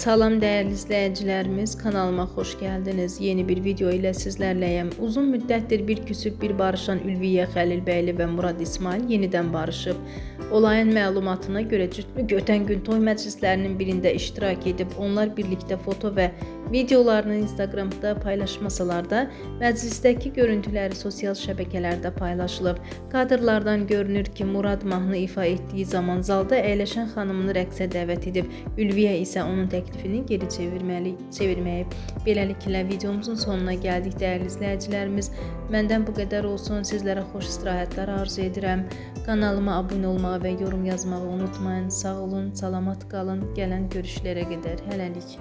Salam değerli izleyicilerimiz, kanalıma hoş geldiniz. Yeni bir video ile sizlerleyim. Uzun müddettir bir küsüp bir barışan Ülviye Xəlilbəyli ve Murad İsmail yeniden barışıb. Olayın məlumatına göre cütlü ötən gün toy məclislərinin birində iştirak edib onlar birlikte foto ve videolarını Instagramda paylaşmasalar da məclisdəki görüntüləri sosial şəbəkələrdə paylaşılıb. Kadrlardan görünür ki, Murad mahnı ifa etdiyi zaman zalda əyləşən xanımını rəqsə dəvət edib. Ülviyə isə onun təklifini geri çevirməli çevirməyib. Beləliklə videomuzun sonuna gəldik dəyərli izləyicilərimiz. Məndən bu qədər olsun. Sizlərə xoş istirahətlər arzu edirəm. Kanalıma abunə olmağı və yorum yazmağı unutmayın. Sağ olun, salamat qalın. Gələn görüşlərə qədər hələlik.